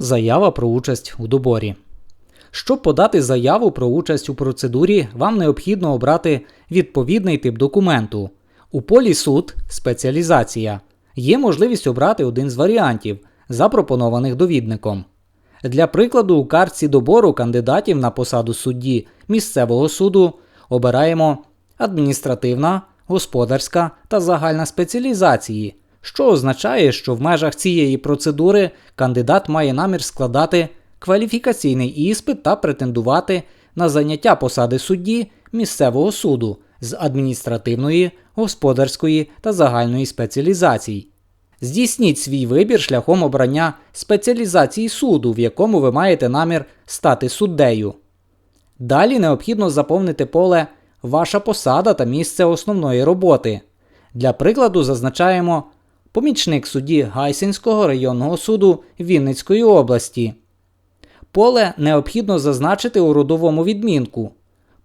Заява про участь у доборі. Щоб подати заяву про участь у процедурі, вам необхідно обрати відповідний тип документу. У полі суд спеціалізація. Є можливість обрати один з варіантів, запропонованих довідником. Для прикладу, у картці добору кандидатів на посаду судді місцевого суду обираємо адміністративна, господарська та загальна спеціалізації, що означає, що в межах цієї процедури кандидат має намір складати кваліфікаційний іспит та претендувати на заняття посади судді місцевого суду з адміністративної, господарської та загальної спеціалізацій. Здійсніть свій вибір шляхом обрання спеціалізації суду, в якому ви маєте намір стати суддею. Далі необхідно заповнити поле Ваша посада та місце основної роботи. Для прикладу зазначаємо помічник судді Гайсинського районного суду Вінницької області. Поле необхідно зазначити у родовому відмінку.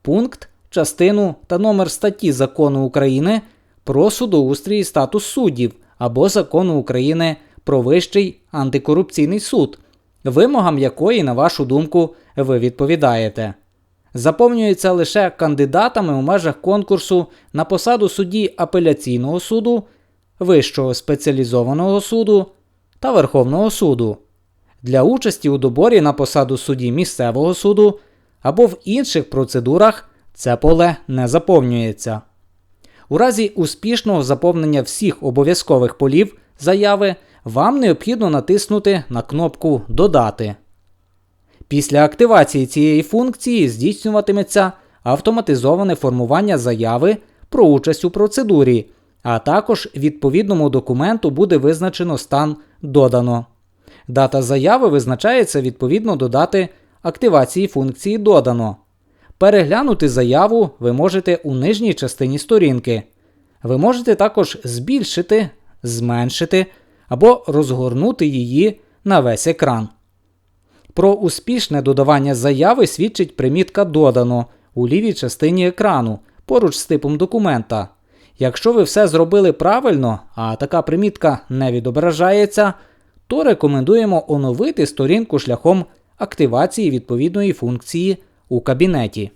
Пункт, частину та номер статті Закону України про судоустрій і статус суддів або Закону України про Вищий антикорупційний суд, вимогам якої, на вашу думку, ви відповідаєте. Заповнюється лише кандидатами у межах конкурсу на посаду судді апеляційного суду, Вищого спеціалізованого суду та Верховного суду. Для участі у доборі на посаду судді місцевого суду або в інших процедурах це поле не заповнюється. У разі успішного заповнення всіх обов'язкових полів заяви вам необхідно натиснути на кнопку Додати. Після активації цієї функції здійснюватиметься автоматизоване формування заяви про участь у процедурі, а також відповідному документу буде визначено стан Додано. Дата заяви визначається відповідно до дати активації функції Додано. Переглянути заяву ви можете у нижній частині сторінки. Ви можете також збільшити, зменшити або розгорнути її на весь екран. Про успішне додавання заяви свідчить примітка Додано у лівій частині екрану поруч з типом документа. Якщо ви все зробили правильно, а така примітка не відображається, то рекомендуємо оновити сторінку шляхом активації відповідної функції у кабінеті.